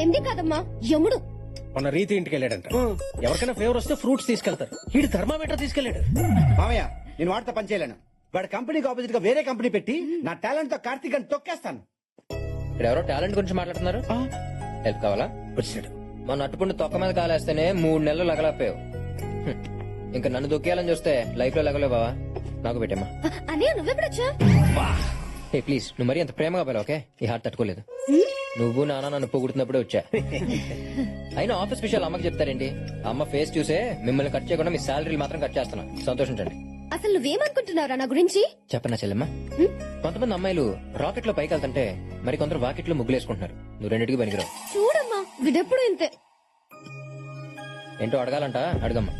ఎండి కాదమ్మా? యముడు. మొన్న రీతి ఇంటికి వెళ్ళాడంట. ఎవరికైనా ఫేవర్ వస్తే ఫ్రూట్స్ తీసుకెళ్తారు. వీడు థర్మామీటర్ తీసుకెళ్ళాడు. మామయ్య నేను వాడితో పని చేయలేను. వాడి కంపెనీకి ఆపోజిట్గా వేరే కంపెనీ పెట్టి నా టాలెంట్తో కార్తీక్ అని తొక్కేస్తాను. ఇక్కడ ఎవరో టాలెంట్ గురించి మాట్లాడుతున్నారు? హెల్ప్ కావాలా? వచ్చాడు. మన అట్టుపుండి తొక్క మీద కాలేస్తేనే మూడు నెలలు లగలపోయావు. ఇంకా నన్ను దొక్కేయాలని చూస్తే లైఫ్లో లగలేవు బావా. నాకు పెట్టమ్మా. అనే నువ్వెప్పుడొచ్చా ఏ ప్లీజ్ నువ్వు మరీ అంత ప్రేమగా పోయావు ఓకే? ఈ హార్ట్ తట్టుకోలేదు. నువ్వు నాన్న నన్ను పొగుడుతున్నప్పుడే వచ్చా. అయినా ఆఫీస్ విషయాలు అమ్మకి చెప్తారేంటి? అమ్మ ఫేస్ చూసే మిమ్మల్ని కట్ చేయకుండా మీ శాలరీలు మాత్రం కట్ చేస్తున్నా. సంతోషించండి. అసలు నువ్వేమనుకుంటున్నావురా నా గురించి? చెప్పనా చెల్లెమ్మా? కొంతమంది అమ్మాయిలు రాకెట్లో పైకి వెళ్తుంటే మరి కొందరు వాకెట్లో ముగ్గులేసుకుంటున్నారు నువ్వు రెండింటికి పనికిరావు చూడమ్మా విడెప్పుడు ఇంతే. ఏంటో అడగాలంట? అడగమ్మా.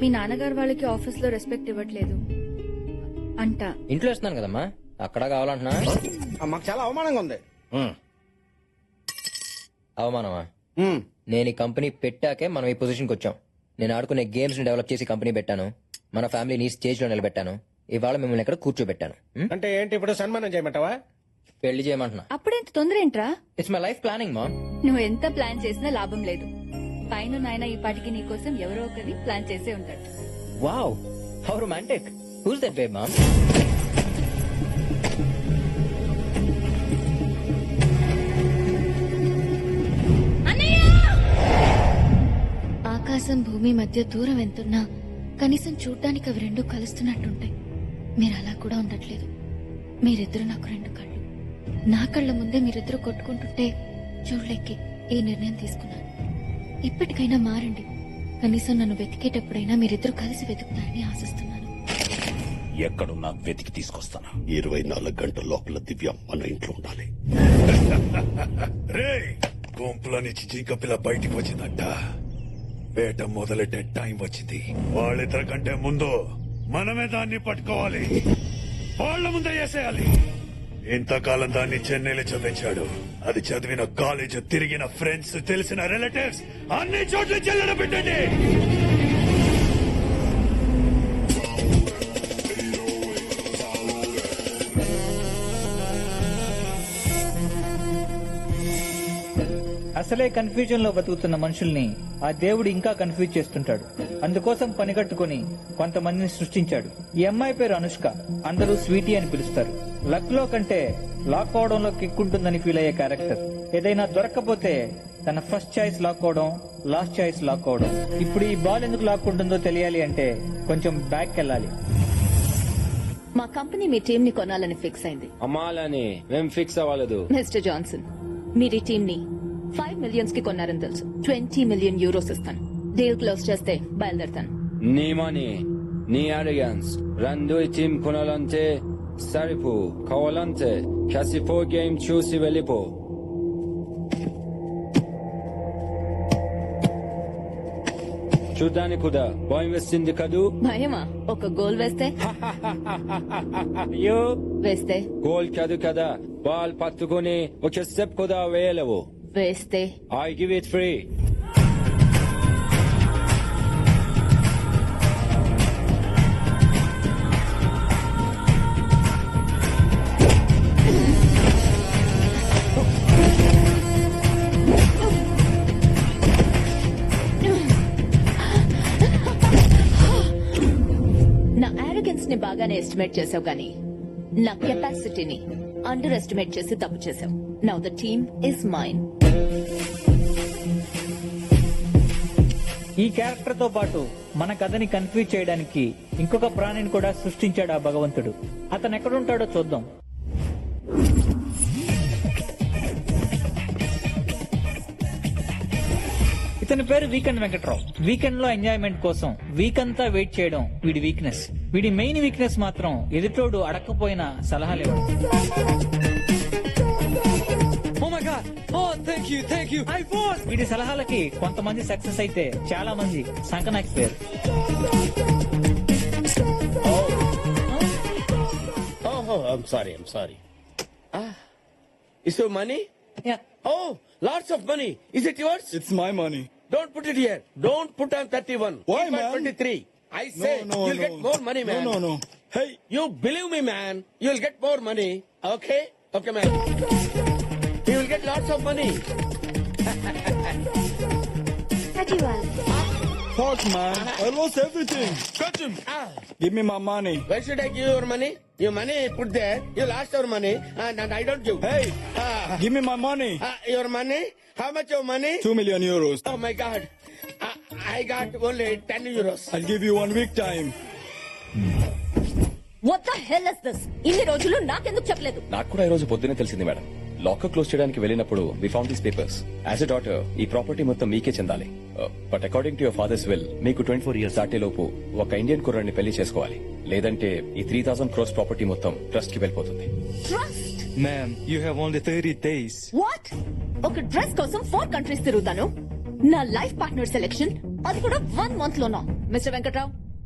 మీ నాన్నగారు వాళ్ళకి ఆఫీస్లో రెస్పెక్ట్ ఇవ్వట్లేదు అంట. ఇంట్లో ఇస్తున్నాను కదమ్మా. అక్కడ కావాలంటున్నా. మాకు చాలా అవమానంగా ఉంది. అవమానమా. నేను ఈ కంపెనీ పెట్టాకే మనం ఈ పొజిషన్కి వచ్చాం. నేను ఆడుకునే గేమ్స్ని డెవలప్ చేసి కంపెనీ పెట్టాను. మన ఫ్యామిలీని స్టేజ్లో నిలబెట్టాను. ఇవాళ మిమ్మల్ని ఇక్కడ కూర్చోబెట్టాను? అంటే ఏంటి ఇప్పుడు సన్మానం చేయమంటావా? పెళ్ళి చేయమంటున్నా. అప్పుడెంత తొందర ఏంట్రా? ఇట్స్ మై లైఫ్ ప్లానింగ్ మా నువ్వు ఎంత ప్లాన్ చేసినా లాభం లేదు. పైన నాయన ఈ పాటికి నీ కోసం ఎవరో ఒకరి ప్లాన్ చేసే ఉంటాడు wow how romantic who's that babe mom ఆకాశం భూమి మధ్య దూరం ఎంతున్నా కనీసం చూడ్డానికి అవి రెండు కలుస్తున్నట్టుంటాయి. మీరు అలా కూడా ఉండట్లేదు. మీరిద్దరు నాకు రెండు కళ్ళు. నా కళ్ళ ముందే మీరిద్దరు కొట్టుకుంటుంటే చూడలేకే ఈ నిర్ణయం తీసుకున్నాను. ఇప్పటికైనా మారండి. కనీసం నన్ను వెతికేటప్పుడైనా మీరిద్దరు కలిసి వెతుకుతారని ఆశిస్తున్నాను. ఎక్కడున్నా వెతికి తీసుకొస్తాను? ఇరవై నాలుగు గంటల లోపల దివ్య మన ఇంట్లో ఉండాలి. రే గుంపులో నుంచి జింక పిల్ల బయటికి వచ్చిందంట. వేట మొదలెట్టే టైం వచ్చింది. వాళ్ళిద్దరి కంటే ముందు మనమే దాన్ని పట్టుకోవాలి. వాళ్ళ ముందే వేసేయాలి. ఇంతకాలం దాన్ని చెన్నైలో చదివించాడు. అది చదివిన కాలేజ్ తిరిగిన ఫ్రెండ్స్ తెలిసిన రిలేటివ్స్ అన్ని చోట్ల చెల్లెడ పెట్టండి. అసలే కన్ఫ్యూజన్లో బతుకుతున్న మనుషుల్ని ఆ దేవుడు ఇంకా కన్ఫ్యూజ్ చేస్తుంటాడు. అందుకోసం పనిగట్టుకుని కొంతమందిని సృష్టించాడు. ఈ అమ్మాయి పేరు అనుష్క. అందరూ స్వీటీ అని పిలుస్తారు. లక్లో కంటే లాక్ అవడంలో కిక్కుంటుందని ఫీల్ అయ్యే క్యారెక్టర్. ఏదైనా దొరక్కపోతే తన ఫస్ట్ చాయిస్ లాక్ అవడం లాస్ట్ చాయిస్ లాక్ అవడం. ఇప్పుడు ఈ బాల్ ఎందుకు లాక్కుంటుందో తెలియాలి అంటే కొంచెం బ్యాక్ వెళ్ళాలి మా కంపెనీ మీ టీం ని కొనాలని ఫిక్స్ అయింది. అమ్మాలని మేం ఫిక్స్ అవ్వలేదు. మిస్టర్ జాన్సన్ మీరు ఈ టీం ని ఫైవ్ మిలియన్స్కి కొన్నారని తెలుసు. ట్వంటీ మిలియన్ యూరోస్ ఇస్తాను. డీల్ క్లోజ్ చేస్తే బయలుదేరుతాను. నీ మనీ నీ అరిగన్స్ రెండు టీం కొనాలంటే సరిపో కావాలంటే కసిపో గేమ్ చూసి వెళ్ళిపో. చూడ్డానికి కూడా భయం వేస్తుంది కదూ? భయమా? ఒక గోల్ వేస్తే? అయ్యో వేస్తే? గోల్ కాదు కదా బాల్ పట్టుకొని ఒక స్టెప్ కూడా వేయలేవు. వేస్తే ఐ గివ్ ఇట్ ఫ్రీ నా ఆరోగెన్స్ని బాగానే ఎస్టిమేట్ చేసావు గానీ నా కెపాసిటీని అండర్ ఎస్టిమేట్ చేసి తప్పు చేసావు now the team is mine ఈ క్యారెక్టర్తో పాటు మన కథని కన్ఫ్యూజ్ చేయడానికి ఇంకొక ప్రాణిని కూడా సృష్టించాడు ఆ భగవంతుడు. అతను ఎక్కడుంటాడో చూద్దాం. ఇతని పేరు వీకెండ్ వెంకట్రావు. వీకెండ్లో ఎంజాయ్మెంట్ కోసం వీక్ అంతా వెయిట్ చేయడం వీడి వీక్నెస్ వీడి మెయిన్ వీక్నెస్ మాత్రం ఎదుటోడు అడక్కపోయిన సలహాలు ఇవ్వడం. వీడి సలహాలకి కొంతమంది సక్సెస్ అయితే చాలా మంది సంకనాకిపోయారు ఓహో I'm sorry I'm sorry is your money oh lots of money is it yours it's my money don't put it here don't put on thirty one Why, man? Twenty three I say no, you'll get no. More money No, man no, no. Hey. You believe me, man. You'll get more money. Okay? Okay, man. You get lots of money. Fuck, man. I lost everything. Catch him. Ah. Give me my money. Why should I give your money? Your money put there. You lost your money, and, and I don't give. Hey, Ah. give me my money. Ah, your money? How much your money? Two million euros. Oh my God. Ah, I got only 10 euros. I'll give you one week time. What the hell is this? ఇన్ని రోజులు నాకెందుకు చెప్పలేదు నాకు కూడా ఈ రోజు పొద్దునే తెలిసింది మేడం లాకర్ క్లోజ్ చేయడానికి వెళ్ళినప్పుడు we found these papers as a daughter ఈ ప్రాపర్టీ మొత్తం మీకే చెందాలి. But according to your father's will మీకు ట్వంటీ ఫోర్ ఇయర్స్ దాటే లోపు ఒక ఇండియన్ కుర్రాన్ని పెళ్ళి చేసుకోవాలి. లేదంటే ఈ త్రీ థౌసండ్ క్రోస్ ప్రాపర్టీ మొత్తం ట్రస్ట్కి వెళ్ళిపోతుంది. Ma'am, you have only 30 days. What ఒక డ్రెస్ కోసం ఫోర్ కంట్రీస్ తిరుగుతాను. నా లైఫ్ పార్ట్నర్ సెలెక్షన్ అది కూడా వన్ మంత్ లోనా? Mister Venkatrao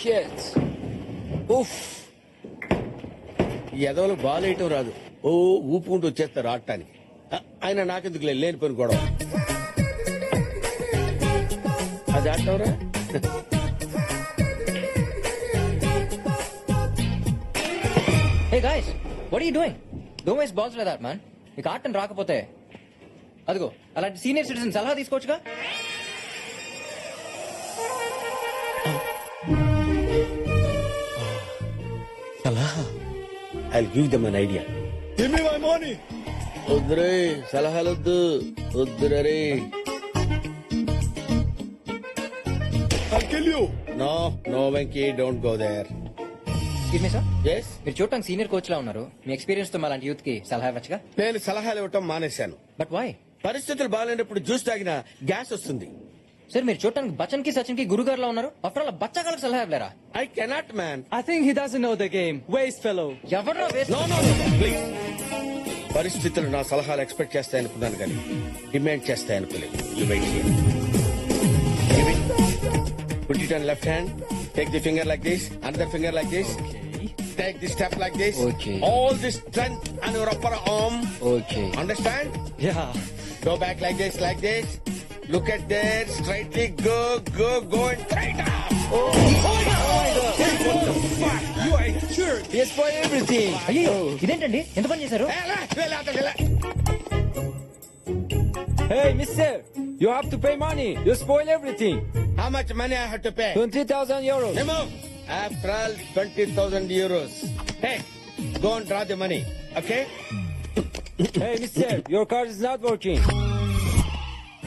Shit. Oof. ఈ ఎదవలు బాలేయటం రాదు. ఓ ఊపుకుంటూ వచ్చేస్తారు ఆడటానికి. ఆయన నాకెందుకు లేని పని గొడవ. అది ఆడటంరా hey guys what you doing don't waste balls లేదా మ్యాన్ నీకు ఆటం రాకపోతే అదిగో అలాంటి సీనియర్ సిటిజన్ సలహా తీసుకోవచ్చుగా? I give them an idea Give me my money. వద్దురే సలహాలొద్దు. వద్దురే I'll kill you. No no Venky don't go there. Me sir yes మీరు చూడటానికి సీనియర్ కోచ్ లా ఉన్నారు. మీ ఎక్స్పీరియన్స్తో అలాంటి యూత్కి సలహా ఇవ్వచ్చుగా? నేను సలహాలు ఇవ్వటం మానేశాను. బట్ వై పరిస్థితులు బాగాలేనప్పుడు జ్యూస్ తాగిన గ్యాస్ వస్తుంది. సార్ మీరు చూడటానికి బచ్చన్కి సచిన్కి గురుగారు లా ఉన్నారు ఆఫ్టర్ ఆల్ బచ్చగాళ్ళకి సలహా ఇవ్వలేరా I cannot man I think he doesn't know the game. Waste fellow. ఎవరు నో నో ప్లీజ్ పరిస్థితులు నా సలహాలు ఎక్స్పెక్ట్ చేస్తాయనుకున్నాను కానీ డిమాండ్ చేస్తాయనుకోలేదు You wait here. Give it. Put it on left hand. Take the finger like this. Another finger like this. Take the step like this. Okay. All this strength on your upper arm. Okay Understand? Yeah. Go back like this, like this. Look at there. Straightly go, go, go and straight up. You are sure. He has spoiled everything. అయ్యో ఇదేంటండి ఎంత పని చేశారు Ela, ela, ela. Hey, mister. You have to pay money. You spoil everything. How much money I have to pay? 20,000 euros. Remove. After all, 20,000 euros. Hey, go and draw the money. Okay? hey, mister. Your card is not working.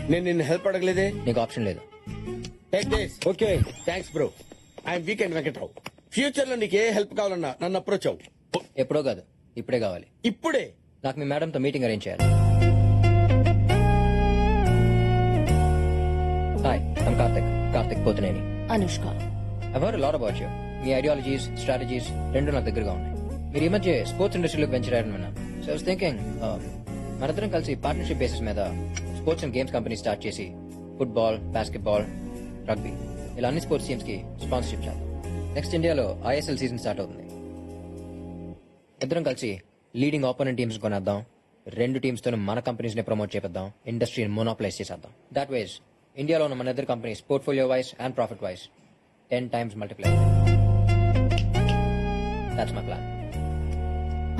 నేను నిన్ను help అడగలేదే? నీకు option లేదు. Take this Okay. Thanks bro I'm weekend Venkatrao ఫ్యూచర్లో నీకు ఏ help కావాలన్నా నన్ను approach అవ్వు. ఎప్పుడో కాదు ఇప్పుడే కావాలి. ఇప్పుడే? నాకు మీ మేడంతో మీటింగ్ అరేంజ్ చేయాలి. Hi I'm Karthik Karthik Pothuneni Anushka. Our lot about you me ideologies strategies రెండు నాకు దగ్గరగా ఉన్నాయి. మీరు ఈ మధ్య స్పోర్ట్స్ ఇండస్ట్రీలోకి వెంచర్ అయ్యారని విన్నాను. సో ఐస్ థింకింగ్ మనందరం కలిసి పార్ట్నర్షిప్ బేసిస్ మీద sports and games company start చేసి ఫుట్బాల్ బాస్కెట్బాల్ రగ్బీ ఇలా అన్ని స్పోర్ట్స్ టీమ్స్కి స్పాన్సర్షిప్ చేద్దాం. నెక్స్ట్ ఇండియాలో ఐఎస్ఎల్ సీజన్ స్టార్ట్ అవుతుంది. ఇద్దరం కలిసి లీడింగ్ ఆపోనెంట్ టీమ్స్ కొనేద్దాం. రెండు టీమ్స్తో మన కంపెనీస్ని ప్రమోట్ చేపిద్దాం. ఇండస్ట్రీని మోనోప్లైజ్ చేసేద్దాం. దాట్ వైజ్ ఇండియాలో ఉన్న మన ఇద్దరు companies portfolio wise and profit wise ten times multiply that's my plan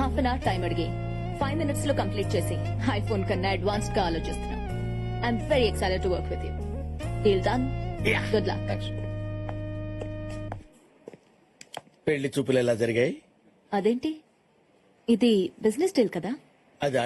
half an hour time అడిగి. ఫైవ్ మినిట్స్లో కంప్లీట్ చేసి ఐఫోన్ కన్నా అడ్వాన్స్డ్గా ఆలోచిస్తున్నాం. I'm very excited to work with you deal done good luck పెళ్ళి చూపులు ఎలా జరిగాయి? అదేంటి? ఇది బిజినెస్ డీల్ కదా? అది